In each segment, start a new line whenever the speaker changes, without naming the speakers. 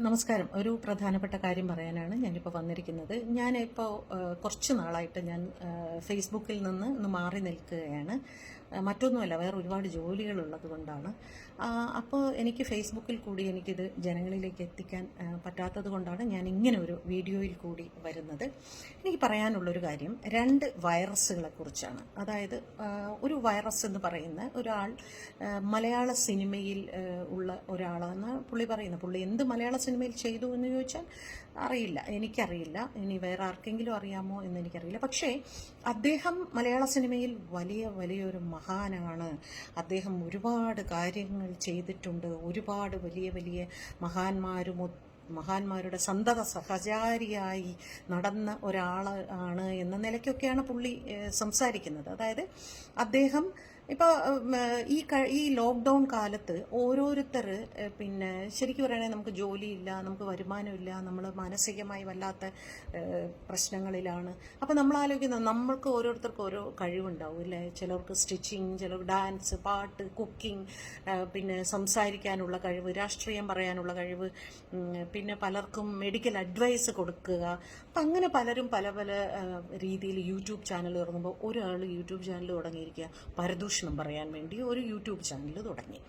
നമസ്കാരം. ഒരു പ്രധാനപ്പെട്ട കാര്യം പറയാനാണ് ഞാനിപ്പോൾ വന്നിരിക്കുന്നത്. ഞാനിപ്പോൾ കുറച്ച് നാളായിട്ട് ഞാൻ ഫേസ്ബുക്കിൽ നിന്ന് ഒന്ന് മാറി നിൽക്കുകയാണ്. മറ്റൊന്നുമല്ല വേറെ ഒരുപാട് ജോലികളുള്ളത് കൊണ്ടാണ്. അപ്പോൾ എനിക്ക് ഫേസ്ബുക്കിൽ കൂടി എനിക്കിത് ജനങ്ങളിലേക്ക് എത്തിക്കാൻ പറ്റാത്തത് കൊണ്ടാണ് ഞാൻ ഇങ്ങനെ ഒരു വീഡിയോയിൽ കൂടി വരുന്നത്. എനിക്ക് പറയാനുള്ളൊരു കാര്യം രണ്ട് വൈറസുകളെ കുറിച്ചാണ്. അതായത് ഒരു വൈറസ് എന്ന് പറയുന്ന ഒരാൾ മലയാള സിനിമയിൽ ഉള്ള ഒരാളാണ്. പുള്ളി പറയുന്നത് പുള്ളി എന്ത് മലയാള സിനിമയിൽ ചെയ്തു എന്ന് ചോദിച്ചാൽ അറിയില്ല എനിക്കറിയില്ല. ഇനി വേറെ ആർക്കെങ്കിലും അറിയാമോ എന്ന് എനിക്കറിയില്ല. പക്ഷേ അദ്ദേഹം മലയാള സിനിമയിൽ വലിയ വലിയൊരു മഹാനാണ്. അദ്ദേഹം ഒരുപാട് കാര്യങ്ങൾ ചെയ്തിട്ടുണ്ട്. ഒരുപാട് വലിയ വലിയ മഹാന്മാരും മഹാന്മാരുടെ സന്തത സഹചാരിയായി നടന്ന ഒരാളാണ് എന്ന നിലയ്ക്കൊക്കെയാണ് പുള്ളി സംസാരിക്കുന്നത്. അതായത് അദ്ദേഹം ഇപ്പോൾ ഈ ഈ ലോക്ക്ഡൗൺ കാലത്ത് ഓരോരുത്തർ പിന്നെ ശരിക്കും പറയുകയാണെങ്കിൽ നമുക്ക് ജോലിയില്ല നമുക്ക് വരുമാനമില്ല നമ്മൾ മാനസികമായി വല്ലാത്ത പ്രശ്നങ്ങളിലാണ്. അപ്പോൾ നമ്മൾ ആലോചിക്കുന്നത് നമ്മൾക്ക് ഓരോരുത്തർക്കും ഓരോ കഴിവുണ്ടാവും അല്ലേ? ചിലർക്ക് സ്റ്റിച്ചിങ് ചിലർ ഡാൻസ് പാട്ട് കുക്കിംഗ് പിന്നെ സംസാരിക്കാനുള്ള കഴിവ് രാഷ്ട്രീയം പറയാനുള്ള കഴിവ് പിന്നെ പലർക്കും മെഡിക്കൽ അഡ്വൈസ് കൊടുക്കുക. അപ്പം അങ്ങനെ പലരും പല പല രീതിയിൽ യൂട്യൂബ് ചാനൽ തുടങ്ങുമ്പോൾ ഒരാൾ യൂട്യൂബ് ചാനൽ തുടങ്ങിയിരിക്കുക. പരദൂഷണം പറയാൻ വേണ്ടി ഒരു യൂട്യൂബ് ചാനൽ തുടങ്ങി.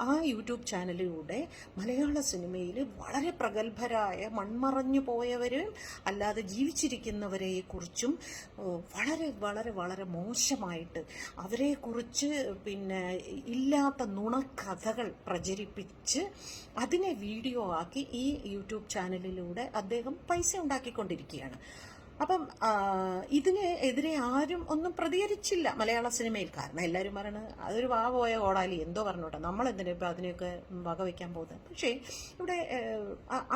ആ യൂട്യൂബ് ചാനലിലൂടെ മലയാള സിനിമയിൽ വളരെ പ്രഗത്ഭരായ മൺമറഞ്ഞു പോയവരും അല്ലാതെ ജീവിച്ചിരിക്കുന്നവരെക്കുറിച്ചും വളരെ വളരെ വളരെ മോശമായിട്ട് അവരെക്കുറിച്ച് പിന്നെ ഇല്ലാത്ത നുണക്കഥകൾ പ്രചരിപ്പിച്ച് അതിനെ വീഡിയോ ആക്കി ഈ യൂട്യൂബ് ചാനലിലൂടെ അദ്ദേഹം പൈസ ഉണ്ടാക്കിക്കൊണ്ടിരിക്കുകയാണ്. അപ്പം ഇതിനെ എതിരെ ആരും ഒന്നും പ്രതികരിച്ചില്ല മലയാള സിനിമയിൽ. കാരണം എല്ലാവരും പറയണത് അതൊരു വാ പോയ ഓടാലി എന്തോ പറഞ്ഞോട്ടെ. നമ്മൾ എന്തിനാ ഇപ്പം അതിനെയൊക്കെ വകവയ്ക്കാൻ പോകുന്നത്? പക്ഷേ ഇവിടെ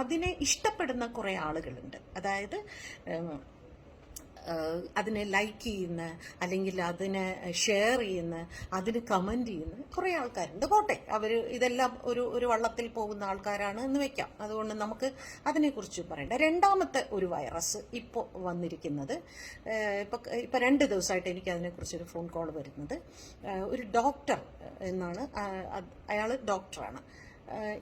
അതിനെ ഇഷ്ടപ്പെടുന്ന കുറേ ആളുകളുണ്ട്. അതായത് അതിനെ ലൈക്ക് ചെയ്യുന്ന അല്ലെങ്കിൽ അതിനെ ഷെയർ ചെയ്യുന്ന അതിന് കമന്റ് ചെയ്യുന്ന കുറേ ആൾക്കാരുണ്ട്. പോട്ടെ അവർ ഇതെല്ലാം ഒരു ഒരു വള്ളത്തിൽ പോകുന്ന ആൾക്കാരാണ് എന്ന് വെക്കാം. അതുകൊണ്ട് നമുക്ക് അതിനെക്കുറിച്ച് പറയണ്ട. രണ്ടാമത്തെ ഒരു വൈറസ് ഇപ്പോൾ വന്നിരിക്കുന്നത് ഇപ്പം ഇപ്പൊ രണ്ട് ദിവസമായിട്ട് എനിക്ക് അതിനെക്കുറിച്ചൊരു ഫോൺ കോൾ വരുന്നത്. ഒരു ഡോക്ടർ എന്നാണ് അയാൾ ഡോക്ടറാണ്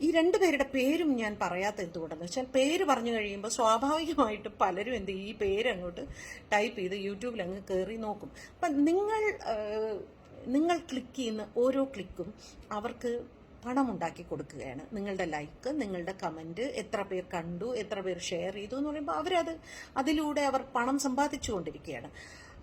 ഈ രണ്ട് പേരുടെ പേരും ഞാൻ പറയാത്ത എന്തുകൊണ്ടെന്ന് വെച്ചാൽ പേര് പറഞ്ഞു കഴിയുമ്പോൾ സ്വാഭാവികമായിട്ടും പലരും എന്ത് ഈ പേര് അങ്ങോട്ട് ടൈപ്പ് ചെയ്ത് യൂട്യൂബിൽ അങ്ങ് കയറി നോക്കും. അപ്പം നിങ്ങൾ നിങ്ങൾ ക്ലിക്ക് ചെയ്യുന്ന ഓരോ ക്ലിക്കും അവർക്ക് പണം ഉണ്ടാക്കി കൊടുക്കുകയാണ്. നിങ്ങളുടെ ലൈക്ക് നിങ്ങളുടെ കമന്റ് എത്ര പേർ കണ്ടു എത്ര പേർ ഷെയർ ചെയ്തു എന്ന് പറയുമ്പോൾ അവരത് അതിലൂടെ അവർ പണം സമ്പാദിച്ചു കൊണ്ടിരിക്കുകയാണ്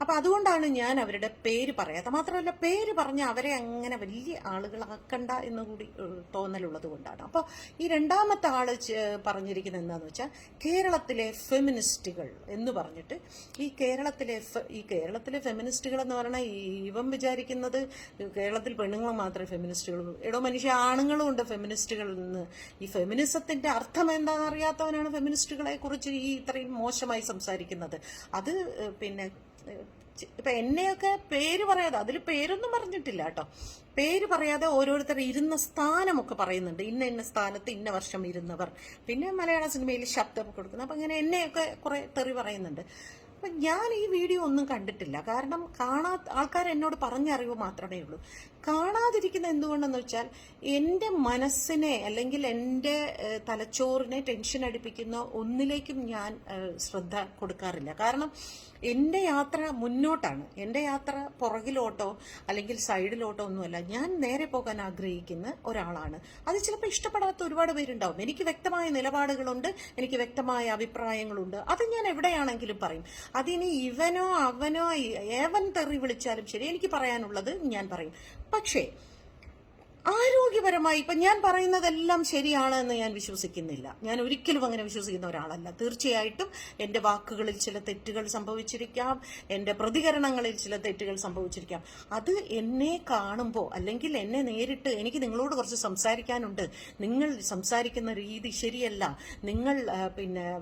അപ്പം അതുകൊണ്ടാണ് ഞാൻ അവരുടെ പേര് പറയാത്ത മാത്രമല്ല പേര് പറഞ്ഞ് അവരെ അങ്ങനെ വലിയ ആളുകളാക്കണ്ട എന്ന് കൂടി തോന്നലുള്ളത് കൊണ്ടാണ്. അപ്പോൾ ഈ രണ്ടാമത്തെ ചെ- പറഞ്ഞിരിക്കുന്നത് എന്താണെന്ന് വെച്ചാൽ കേരളത്തിലെ ഫെമിനിസ്റ്റുകൾ എന്ന് പറഞ്ഞിട്ട് ഈ കേരളത്തിലെ ഈ കേരളത്തിലെ ഫെമിനിസ്റ്റുകൾ എന്ന് പറഞ്ഞാൽ ഇവൻ വിചാരിക്കുന്നത് കേരളത്തിൽ പെണ്ണുങ്ങൾ മാത്രമേ ഫെമിനിസ്റ്റുകൾ എടോ മനുഷ്യ ആണുങ്ങളും ഉണ്ട് ഫെമിനിസ്റ്റുകൾ എന്ന് ഈ ഫെമിനിസത്തിന്റെ അർത്ഥം എന്താണെന്ന് അറിയാത്തവനാണ് ഫെമിനിസ്റ്റുകളെ കുറിച്ച് ഈ ഇത്രയും മോശമായി സംസാരിക്കുന്നത്. അത് പിന്നെ ഇപ്പൊ എന്നെയൊക്കെ പേര് പറയാതെ അതിൽ പേരൊന്നും പറഞ്ഞിട്ടില്ല കേട്ടോ. പേര് പറയാതെ ഓരോരുത്തർ ഇരുന്ന സ്ഥാനമൊക്കെ പറയുന്നുണ്ട്. ഇന്ന ഇന്ന സ്ഥാനത്ത് ഇന്ന വർഷം ഇരുന്നവർ. പിന്നെ മലയാള സിനിമയിൽ ശബ്ദം കൊടുക്കുന്നത് അപ്പൊ ഇങ്ങനെ എന്നെയൊക്കെ കുറെ തെറി പറയുന്നുണ്ട്. അപ്പൊ ഞാൻ ഈ വീഡിയോ ഒന്നും കണ്ടിട്ടില്ല. കാരണം കാണാ ആൾക്കാർ എന്നോട് പറഞ്ഞ അറിവ് മാത്രമേ ഉള്ളൂ. കാണാതിരിക്കുന്ന എന്തുകൊണ്ടെന്ന് വെച്ചാൽ എന്റെ മനസ്സിനെ അല്ലെങ്കിൽ എന്റെ തലച്ചോറിനെ ടെൻഷൻ അടിപ്പിക്കുന്ന ഒന്നിലേക്കും ഞാൻ ശ്രദ്ധ കൊടുക്കാറില്ല. കാരണം എന്റെ യാത്ര മുന്നോട്ടാണ്. എന്റെ യാത്ര പുറകിലോട്ടോ അല്ലെങ്കിൽ സൈഡിലോട്ടോ ഒന്നുമല്ല. ഞാൻ നേരെ പോകാൻ ആഗ്രഹിക്കുന്ന ഒരാളാണ്. അത് ചിലപ്പോൾ ഇഷ്ടപ്പെടാത്ത ഒരുപാട് പേരുണ്ടാവും. എനിക്ക് വ്യക്തമായ നിലപാടുകളുണ്ട്. എനിക്ക് വ്യക്തമായ അഭിപ്രായങ്ങളുണ്ട്. അത് ഞാൻ എവിടെയാണെങ്കിലും പറയും. അതിനി ഇവനോ അവനോ ഏവൻ തെറി വിളിച്ചാലും ശരി. എനിക്ക് പറയാനുള്ളത് ഞാൻ പറയും. പക്ഷേ ആരോഗ്യപരമായി ഇപ്പൊ ഞാൻ പറയുന്നതെല്ലാം ശരിയാണ് എന്ന് ഞാൻ വിശ്വസിക്കുന്നില്ല. ഞാൻ ഒരിക്കലും അങ്ങനെ വിശ്വസിക്കുന്ന ഒരാളല്ല. തീർച്ചയായിട്ടും എന്റെ വാക്കുകളിൽ ചില തെറ്റുകൾ സംഭവിച്ചിരിക്കാം. എന്റെ പ്രതികരണങ്ങളിൽ ചില തെറ്റുകൾ സംഭവിച്ചിരിക്കാം. അത് എന്നെ കാണുമ്പോൾ അല്ലെങ്കിൽ എന്നെ നേരിട്ട് എനിക്ക് നിങ്ങളോട് കുറച്ച് സംസാരിക്കാനുണ്ട്. നിങ്ങൾ സംസാരിക്കുന്ന രീതി ശരിയല്ല. നിങ്ങൾ പിന്നെ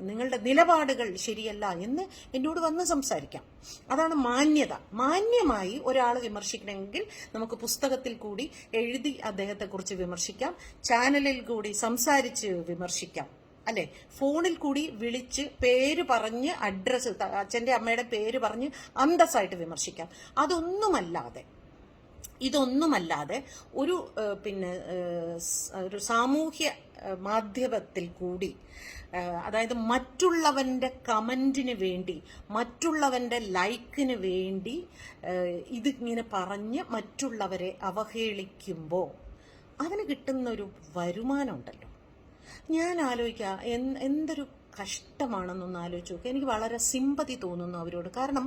നിങ്ങളുടെ നിലപാടുകൾ ശരിയല്ല എന്ന് എന്നോട് വന്ന് സംസാരിക്കാം. അതാണ് മാന്യത. മാന്യമായി ഒരാൾ വിമർശിക്കണമെങ്കിൽ നമുക്ക് പുസ്തകത്തിൽ കൂടി എഴുതി അദ്ദേഹത്തെക്കുറിച്ച് വിമർശിക്കാം. ചാനലിൽ കൂടി സംസാരിച്ച് വിമർശിക്കാം. അല്ലെ? ഫോണിൽ കൂടി വിളിച്ച് പേര് പറഞ്ഞ് അഡ്രസ്സ് അച്ഛന്റെ അമ്മയുടെ പേര് പറഞ്ഞ് അന്തസ്സായിട്ട് വിമർശിക്കാം. അതൊന്നുമല്ലാതെ ഇതൊന്നുമല്ലാതെ ഒരു പിന്നെ ഒരു സാമൂഹ്യ മാധ്യമത്തിൽ കൂടി അതായത് മറ്റുള്ളവന്റെ കമന്റിന് വേണ്ടി മറ്റുള്ളവന്റെ ലൈക്കിന് വേണ്ടി ഇതിങ്ങനെ പറഞ്ഞ് മറ്റുള്ളവരെ അവഹേളിക്കുമ്പോൾ അവന് കിട്ടുന്നൊരു വരുമാനമുണ്ടല്ലോ. ഞാൻ ആലോചിക്കുക എന്തൊരു കഷ്ടമാണെന്നൊന്ന് ആലോചിച്ച് നോക്കുക എനിക്ക് വളരെ സിമ്പതി തോന്നുന്നു അവരോട്. കാരണം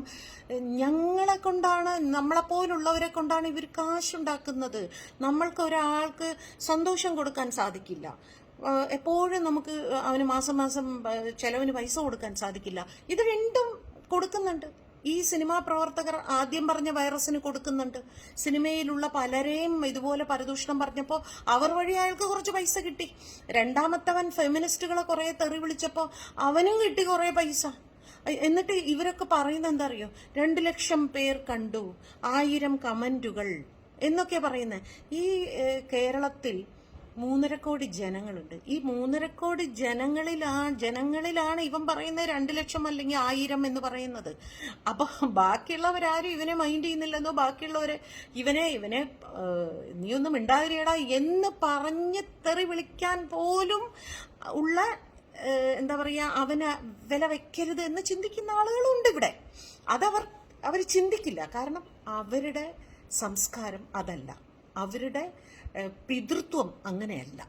ഞങ്ങളെ കൊണ്ടാണ് നമ്മളെപ്പോലുള്ളവരെ കൊണ്ടാണ് ഇവർ കാശുണ്ടാക്കുന്നത്. നമ്മൾക്ക് ഒരാൾക്ക് സന്തോഷം കൊടുക്കാൻ സാധിക്കില്ല. എപ്പോഴും നമുക്ക് അവന് മാസം മാസം ചെലവിന് പൈസ കൊടുക്കാൻ സാധിക്കില്ല. ഇത് രണ്ടും കൊടുക്കുന്നുണ്ട്. ഈ സിനിമാ പ്രവർത്തകർ ആദ്യം പറഞ്ഞ വൈറസിന് കൊടുക്കുന്നുണ്ട്. സിനിമയിലുള്ള പലരെയും ഇതുപോലെ പരദൂഷണം പറഞ്ഞപ്പോൾ അവർ വഴി അയാൾക്ക് കുറച്ച് പൈസ കിട്ടി. രണ്ടാമത്തവൻ ഫെമിനിസ്റ്റുകളെ കുറേ തെറി വിളിച്ചപ്പോൾ അവനും കിട്ടി കുറേ പൈസ. എന്നിട്ട് ഇവരൊക്കെ പറയുന്നത് എന്താ അറിയോ രണ്ട് ലക്ഷം പേർ കണ്ടു. ആയിരം കമന്റുകൾ. എന്നൊക്കെ പറയുന്നത് ഈ കേരളത്തിൽ മൂന്നര കോടി ജനങ്ങളുണ്ട്. ഈ മൂന്നര കോടി ജനങ്ങളിലാ ജനങ്ങളിലാണ് ഇവൻ പറയുന്നത് രണ്ട് ലക്ഷം അല്ലെങ്കിൽ ആയിരം എന്ന് പറയുന്നത്. അപ്പൊ ബാക്കിയുള്ളവരാരും ഇവനെ മൈൻഡ് ചെയ്യുന്നില്ലെന്നോ ബാക്കിയുള്ളവരെ ഇവനെ ഇവനെ നീയൊന്നും ഉണ്ടാകരുടാ എന്ന് പറഞ്ഞ് തെറി വിളിക്കാൻ പോലും ഉള്ള എന്താ പറയാ അവന് വില വെക്കരുത് എന്ന് ചിന്തിക്കുന്ന ആളുകളുണ്ട് ഇവിടെ. അതവർ അവർ ചിന്തിക്കില്ല. കാരണം അവരുടെ സംസ്കാരം അതല്ല. അവരുടെ പിതൃത്വം അങ്ങനെയല്ല.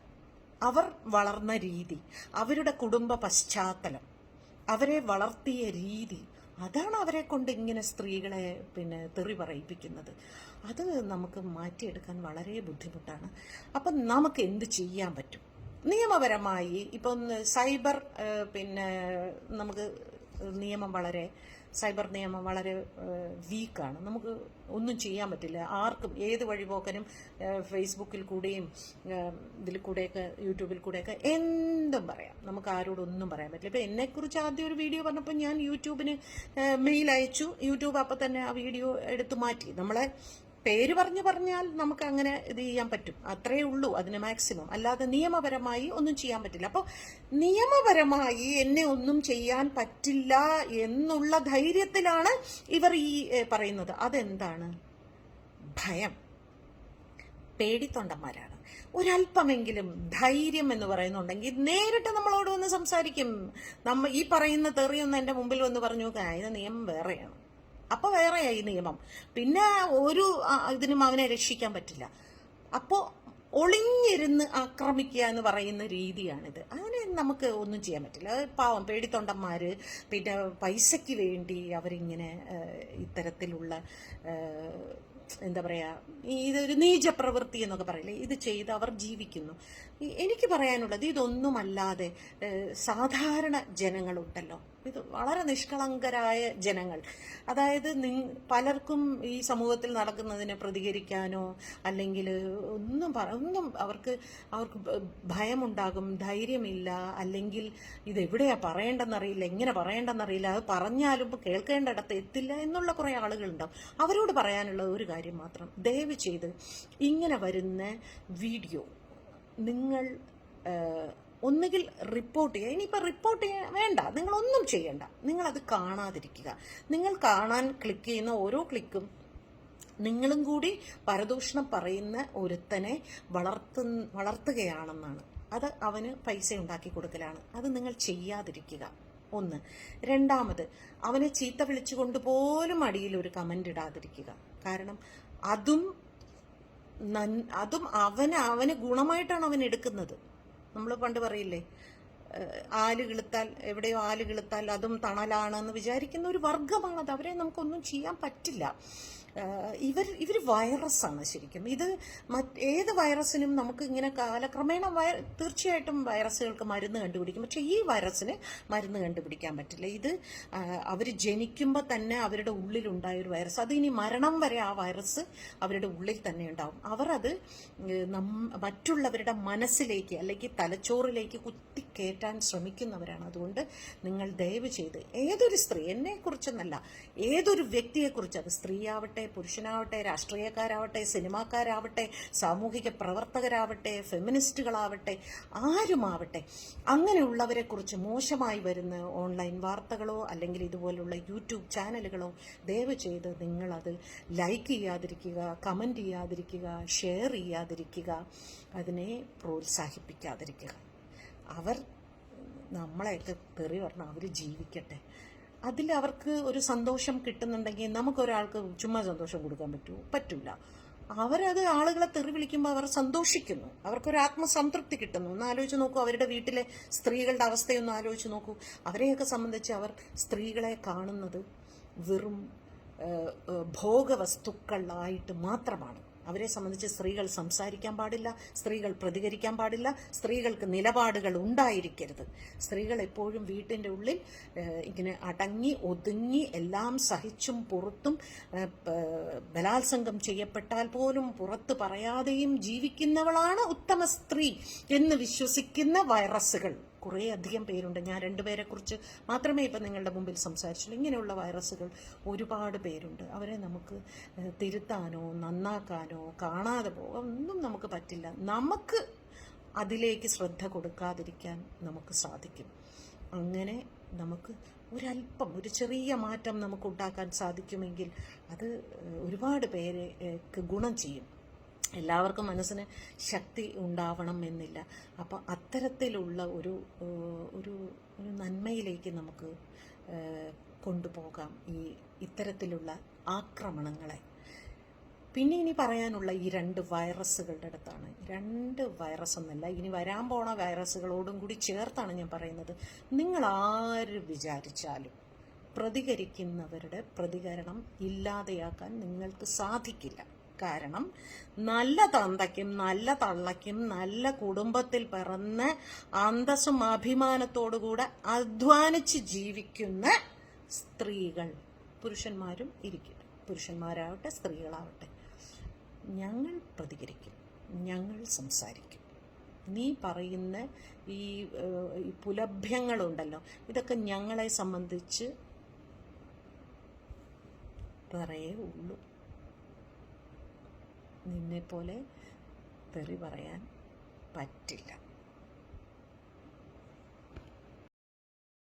അവർ വളർന്ന രീതി അവരുടെ കുടുംബ പശ്ചാത്തലം അവരെ വളർത്തിയ രീതി അതാണ് അവരെ കൊണ്ട് ഇങ്ങനെ സ്ത്രീകളെ പിന്നെ തെറി പറയിപ്പിക്കുന്നത്. അത് നമുക്ക് മാറ്റിയെടുക്കാൻ വളരെ ബുദ്ധിമുട്ടാണ്. അപ്പം നമുക്ക് എന്ത് ചെയ്യാൻ പറ്റും? നിയമപരമായി ഇപ്പം സൈബർ പിന്നെ നമുക്ക് നിയമം വളരെ സൈബർ നിയമം വളരെ വീക്കാണ്. നമുക്ക് ഒന്നും ചെയ്യാൻ പറ്റില്ല. ആർക്കും ഏത് വഴിപോക്കനും ഫേസ്ബുക്കിൽ കൂടെയും ഇതിൽ കൂടെയൊക്കെ യൂട്യൂബിൽ കൂടെയൊക്കെ എന്തും പറയാം. നമുക്ക് ആരോടൊന്നും പറയാൻ പറ്റില്ല. ഇപ്പം എന്നെക്കുറിച്ച് ആദ്യം ഒരു വീഡിയോ പറഞ്ഞപ്പോൾ ഞാൻ യൂട്യൂബിന് മെയിൽ അയച്ചു. യൂട്യൂബ് അപ്പം തന്നെ ആ വീഡിയോ എടുത്തു മാറ്റി. നമ്മളെ പേര് പറഞ്ഞു പറഞ്ഞാൽ നമുക്ക് അങ്ങനെ ഇത് ചെയ്യാൻ പറ്റും. അത്രേ ഉള്ളൂ അതിന് മാക്സിമം അല്ലാതെ നിയമപരമായി ഒന്നും ചെയ്യാൻ പറ്റില്ല. അപ്പോൾ നിയമപരമായി എന്നെ ഒന്നും ചെയ്യാൻ പറ്റില്ല എന്നുള്ള ധൈര്യത്തിലാണ് ഇവർ ഈ പറയുന്നത്. അതെന്താണ്? ഭയം. പേടിത്തൊണ്ടന്മാരാണ്. ഒരല്പമെങ്കിലും ധൈര്യം എന്ന് പറയുന്നുണ്ടെങ്കിൽ നേരിട്ട് നമ്മളോട് വന്ന് സംസാരിക്കും. നമ്മ ഈ പറയുന്ന തെറിയൊന്ന് എന്റെ മുമ്പിൽ വന്ന് പറഞ്ഞു ഇത് നിയമം വേറെയാണ്. അപ്പൊ വേറെയായി നിയമം. പിന്നെ ഒരു ഇതിനും അവനെ രക്ഷിക്കാൻ പറ്റില്ല. അപ്പോ ഒളിഞ്ഞിരുന്ന് ആക്രമിക്കുക എന്ന് പറയുന്ന രീതിയാണിത്. അങ്ങനെ നമുക്ക് ഒന്നും ചെയ്യാൻ പറ്റില്ല. പാവം പേടിത്തൊണ്ടന്മാർ പിന്നെ പൈസയ്ക്ക് വേണ്ടി അവരിങ്ങനെ ഇത്തരത്തിലുള്ള എന്താ പറയുക ഇതൊരു നീച പ്രവൃത്തി എന്നൊക്കെ പറയില്ലേ? ഇത് ചെയ്ത് അവർ ജീവിക്കുന്നു. എനിക്ക് പറയാനുള്ളത് ഇതൊന്നുമല്ലാതെ സാധാരണ ജനങ്ങളുണ്ടല്ലോ. ഇത് വളരെ നിഷ്കളങ്കരായ ജനങ്ങൾ. അതായത് പലർക്കും ഈ സമൂഹത്തിൽ നടക്കുന്നതിനെ പ്രതികരിക്കാനോ അല്ലെങ്കിൽ ഒന്നും പറ ഒന്നും അവർക്ക് അവർക്ക് ഭയമുണ്ടാകും ധൈര്യമില്ല അല്ലെങ്കിൽ ഇതെവിടെയാ പറയേണ്ടെന്നറിയില്ല എങ്ങനെ പറയേണ്ടെന്നറിയില്ല അത് പറഞ്ഞാലും കേൾക്കേണ്ടിടത്ത് എത്തില്ല എന്നുള്ള കുറേ ആളുകളുണ്ടാവും. അവരോട് പറയാനുള്ള ഒരു കാര്യം മാത്രം. ദയവ് ചെയ്ത് ഇങ്ങനെ വരുന്ന വീഡിയോ നിങ്ങൾ ഒന്നുകിൽ റിപ്പോർട്ട് ചെയ്യുക. ഇനിയിപ്പോൾ റിപ്പോർട്ട് ചെയ്യാൻ വേണ്ട. നിങ്ങളൊന്നും ചെയ്യണ്ട. നിങ്ങളത് കാണാതിരിക്കുക. നിങ്ങൾ കാണാൻ ക്ലിക്ക് ചെയ്യുന്ന ഓരോ ക്ലിക്കും നിങ്ങളും കൂടി പരദൂഷണം പറയുന്ന ഒരുത്തനെ വളർത്തു വളർത്തുകയാണെന്നാണ്. അത് അവന് പൈസ ഉണ്ടാക്കി കൊടുക്കലാണ്. അത് നിങ്ങൾ ചെയ്യാതിരിക്കുക. ഒന്ന്. രണ്ടാമത് അവനെ ചീത്ത വിളിച്ചുകൊണ്ട് പോലും അടിയിൽ ഒരു കമന്റ് ഇടാതിരിക്കുക. കാരണം അതും അതും അവന് അവന് ഗുണമായിട്ടാണ് അവൻ എടുക്കുന്നത്. നമ്മൾ പണ്ട് പറയില്ലേ ആൽ കിളുത്താൽ എവിടെയോ ആൽ കിളുത്താൽ അതും തണലാണെന്ന് വിചാരിക്കുന്ന ഒരു വർഗമാണത് അവരെ നമുക്കൊന്നും ചെയ്യാൻ പറ്റില്ല. ഇവർ ഇവർ വൈറസാണ് ശരിക്കും. ഇത് മറ്റ് ഏത് വൈറസിനും നമുക്ക് ഇങ്ങനെ കാലക്രമേണ വൈ- തീർച്ചയായിട്ടും വൈറസുകൾക്ക് മരുന്ന് കണ്ടുപിടിക്കും. പക്ഷേ ഈ വൈറസിന് മരുന്ന് കണ്ടുപിടിക്കാൻ പറ്റില്ല. ഇത് അവർ ജനിക്കുമ്പോൾ തന്നെ അവരുടെ ഉള്ളിലുണ്ടായ ഒരു വൈറസ്. അത് ഇനി മരണം വരെ ആ വൈറസ് അവരുടെ ഉള്ളിൽ തന്നെ ഉണ്ടാവും. അവർ അത് നം- മറ്റുള്ളവരുടെ മനസ്സിലേക്ക് അല്ലെങ്കിൽ തലച്ചോറിലേക്ക് കുത്തിക്കയറ്റാൻ ശ്രമിക്കുന്നവരാണ്. അതുകൊണ്ട് നിങ്ങൾ ദയവ് ചെയ്ത് ഏതൊരു സ്ത്രീ എന്നെക്കുറിച്ചെന്നല്ല ഏതൊരു വ്യക്തിയെക്കുറിച്ച് അത് സ്ത്രീയാവട്ടെ പുരുഷനാവട്ടെ രാഷ്ട്രീയക്കാരാവട്ടെ സിനിമാക്കാരാവട്ടെ സാമൂഹിക പ്രവർത്തകരാവട്ടെ ഫെമിനിസ്റ്റുകളാവട്ടെ ആരുമാവട്ടെ അങ്ങനെയുള്ളവരെക്കുറിച്ച് മോശമായി വരുന്ന ഓൺലൈൻ വാർത്തകളോ അല്ലെങ്കിൽ ഇതുപോലുള്ള യൂട്യൂബ് ചാനലുകളോ ദയവ് ചെയ്ത് നിങ്ങളത് ലൈക്ക് ചെയ്യാതിരിക്കുക കമന്റ് ചെയ്യാതിരിക്കുക ഷെയർ ചെയ്യാതിരിക്കുക അതിനെ പ്രോത്സാഹിപ്പിക്കാതിരിക്കുക. അവർ നമ്മളെയൊക്കെ തെറി പറഞ്ഞാൽ അവർ ജീവിക്കട്ടെ. അതിൽ അവർക്ക് ഒരു സന്തോഷം കിട്ടുന്നുണ്ടെങ്കിൽ നമുക്കൊരാൾക്ക് ചുമ്മാ സന്തോഷം കൊടുക്കാൻ പറ്റുമോ പറ്റില്ല അവരത് ആളുകളെ തെറി വിളിക്കുമ്പോൾ അവർ സന്തോഷിക്കുന്നു. അവർക്കൊരു ആത്മസംതൃപ്തി കിട്ടുന്നു. ഒന്ന് ആലോചിച്ച് നോക്കൂ അവരുടെ വീട്ടിലെ സ്ത്രീകളുടെ അവസ്ഥയൊന്ന് ആലോചിച്ച് നോക്കൂ. അവരെയൊക്കെ സംബന്ധിച്ച് അവർ സ്ത്രീകളെ കാണുന്നത് വെറും ഭോഗവസ്തുക്കളായിട്ട് മാത്രമാണ്. അവരെ സംബന്ധിച്ച് സ്ത്രീകൾ സംസാരിക്കാൻ പാടില്ല സ്ത്രീകൾ പ്രതികരിക്കാൻ പാടില്ല സ്ത്രീകൾക്ക് നിലപാടുകൾ ഉണ്ടായിരിക്കരുത്. സ്ത്രീകൾ എപ്പോഴും വീട്ടിന്റെ ഉള്ളിൽ ഇങ്ങനെ അടങ്ങി ഒതുങ്ങി എല്ലാം സഹിച്ചും പുറത്തും ബലാത്സംഗം ചെയ്യപ്പെട്ടാൽ പോലും പുറത്ത് പറയാതെയും ജീവിക്കുന്നവളാണ് ഉത്തമ സ്ത്രീ എന്ന് വിശ്വസിക്കുന്ന വൈറസുകൾ. കുറേ അധികം പേരുണ്ട്. ഞാൻ രണ്ടുപേരെക്കുറിച്ച് മാത്രമേ ഇപ്പം നിങ്ങളുടെ മുമ്പിൽ സംസാരിച്ചുള്ളൂ. ഇങ്ങനെയുള്ള വൈറസുകൾ ഒരുപാട് പേരുണ്ട്. അവരെ നമുക്ക് തിരുത്താനോ നന്നാക്കാനോ കാണാതെ പോകാൻ ഒന്നും നമുക്ക് പറ്റില്ല. നമുക്ക് അതിലേക്ക് ശ്രദ്ധ കൊടുക്കാതിരിക്കാൻ നമുക്ക് സാധിക്കും. അങ്ങനെ നമുക്ക് ഒരല്പം ഒരു ചെറിയ മാറ്റം നമുക്ക് ഉണ്ടാക്കാൻ സാധിക്കുമെങ്കിൽ അത് ഒരുപാട് പേരെ ഗുണം ചെയ്യും. എല്ലാവർക്കും മനസ്സിന് ശക്തി ഉണ്ടാവണം എന്നില്ല. അപ്പോൾ അത്തരത്തിലുള്ള ഒരു ഒരു ഒരു നന്മയിലേക്ക് നമുക്ക് കൊണ്ടുപോകാം ഈ ഇത്തരത്തിലുള്ള ആക്രമണങ്ങളെ. പിന്നെ ഇനി പറയാനുള്ള ഈ രണ്ട് വൈറസുകളുടെ അടുത്താണ്. രണ്ട് വൈറസ് എന്നല്ല ഇനി വരാൻ പോണ വൈറസുകളോടും കൂടി ചേർത്താണ് ഞാൻ പറയുന്നത്. നിങ്ങൾ ആര് വിചാരിച്ചാലും പ്രതികരിക്കുന്നവരുടെ പ്രതികരണം ഇല്ലാതെയാക്കാൻ നിങ്ങൾക്ക് സാധിക്കില്ല. കാരണം നല്ല തന്തയ്ക്കും നല്ല തള്ളയ്ക്കും നല്ല കുടുംബത്തിൽ പിറന്ന് അന്തസ്സും അഭിമാനത്തോടുകൂടെ അധ്വാനിച്ച് ജീവിക്കുന്ന സ്ത്രീകൾ പുരുഷന്മാരും ഇരിക്കട്ടെ. പുരുഷന്മാരാവട്ടെ സ്ത്രീകളാവട്ടെ. ഞങ്ങൾ പ്രതികരിക്കും ഞങ്ങൾ സംസാരിക്കും. നീ പറയുന്ന ഈ പുലഭ്യങ്ങളുണ്ടല്ലോ ഇതൊക്കെ ഞങ്ങളെ സംബന്ധിച്ച് പറയേ ഉള്ളൂ. നിന്നെപ്പോലെ തെറി പറയാൻ പറ്റില്ല.